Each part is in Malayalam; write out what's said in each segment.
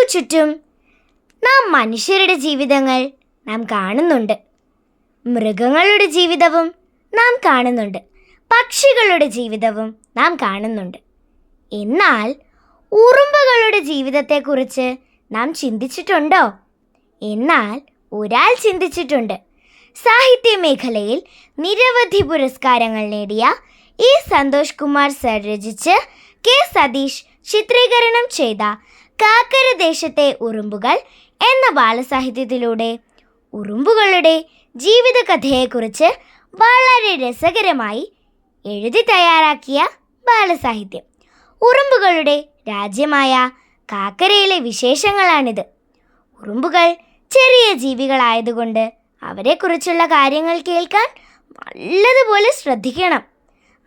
നമുക്ക് ചുറ്റും നാം മനുഷ്യരുടെ ജീവിതങ്ങൾ നാം കാണുന്നുണ്ട്. മൃഗങ്ങളുടെ ജീവിതവും നാം കാണുന്നുണ്ട്. പക്ഷികളുടെ ജീവിതവും നാം കാണുന്നുണ്ട്. എന്നാൽ ഉറുമ്പുകളുടെ ജീവിതത്തെക്കുറിച്ച് നാം ചിന്തിച്ചിട്ടുണ്ടോ? എന്നാൽ ഒരാൾ ചിന്തിച്ചിട്ടുണ്ട്. സാഹിത്യ മേഖലയിൽ നിരവധി പുരസ്കാരങ്ങൾ നേടിയ ഇ സന്തോഷ് കുമാർ സർ രചിച്ച് കെ സതീഷ് ചിത്രീകരണം ചെയ്ത കാക്കര ദേശത്തെ ഉറുമ്പുകൾ എന്ന ബാലസാഹിത്യത്തിലൂടെ ഉറുമ്പുകളുടെ ജീവിതകഥയെക്കുറിച്ച് വളരെ രസകരമായി എഴുതി തയ്യാറാക്കിയ ബാലസാഹിത്യം. ഉറുമ്പുകളുടെ രാജ്യമായ കാക്കരയിലെ വിശേഷങ്ങളാണിത്. ഉറുമ്പുകൾ ചെറിയ ജീവികളായതുകൊണ്ട് അവരെക്കുറിച്ചുള്ള കാര്യങ്ങൾ കേൾക്കാൻ നല്ലതുപോലെ ശ്രദ്ധിക്കണം.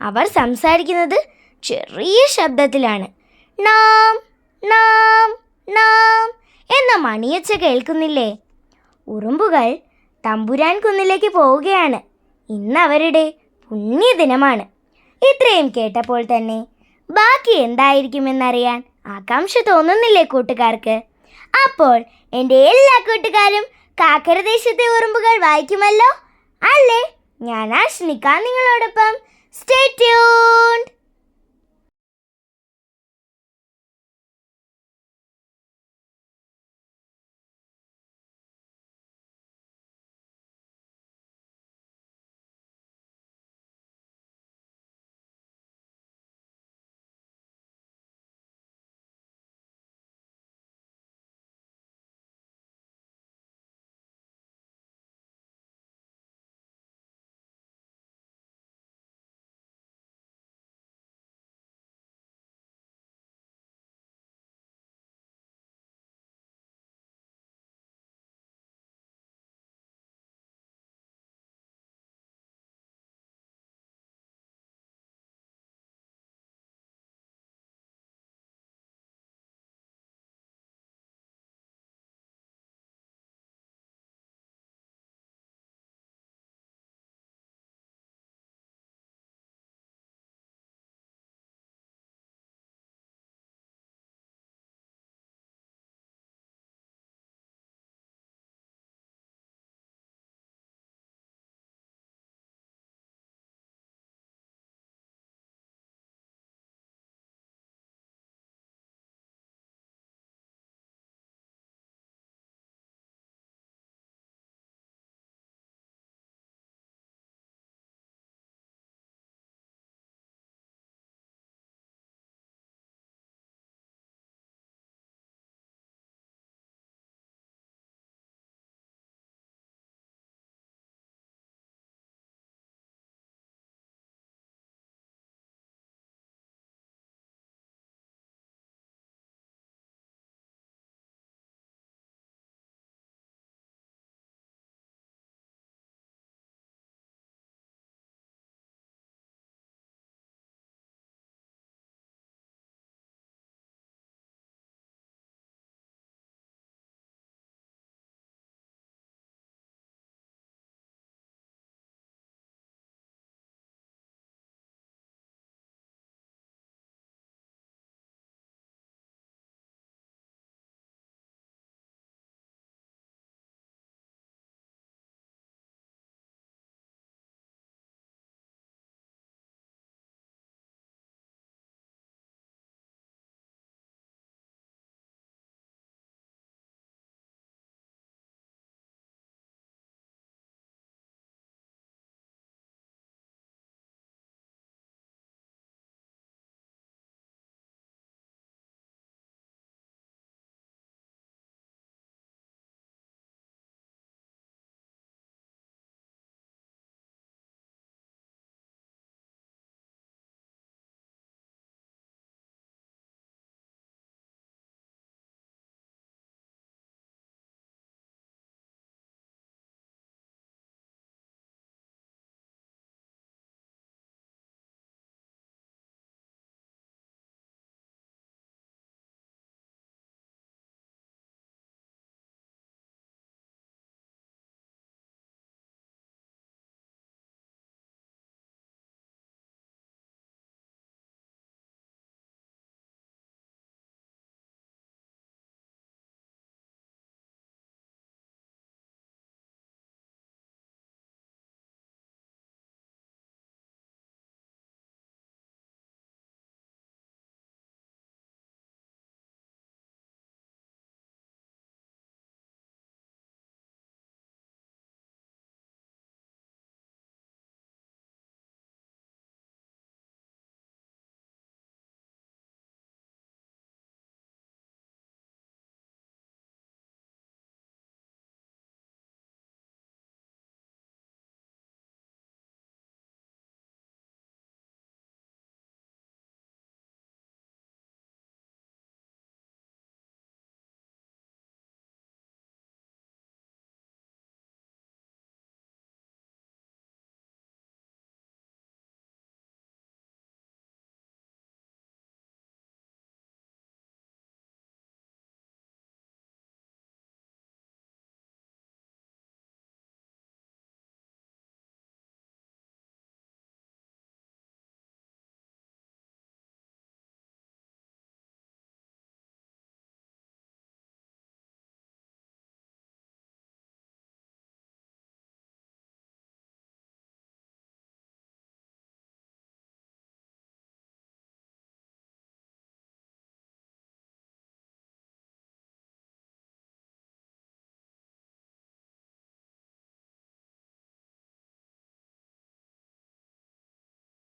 അവർ സംസാരിക്കുന്നത് ചെറിയ ശബ്ദത്തിലാണ്. നാം നാം നാം എന്ന മണിയച്ച കേൾക്കുന്നില്ലേ? ഉറുമ്പുകൾ തമ്പുരാൻ കുന്നിലേക്ക് പോവുകയാണ്. ഇന്ന് അവരുടെ പുണ്യദിനമാണ്. ഇത്രയും കേട്ടപ്പോൾ തന്നെ ബാക്കി എന്തായിരിക്കുമെന്നറിയാൻ ആകാംക്ഷ തോന്നുന്നില്ലേ കൂട്ടുകാർക്ക്? അപ്പോൾ എന്റെ എല്ലാ കൂട്ടുകാരും കാക്കരദേശത്തെ ഉറുമ്പുകൾ വായിക്കുമല്ലോ? അല്ലേ? ഞാൻ ആഷ്നിക്ക നിങ്ങളോടൊപ്പം. Stay tuned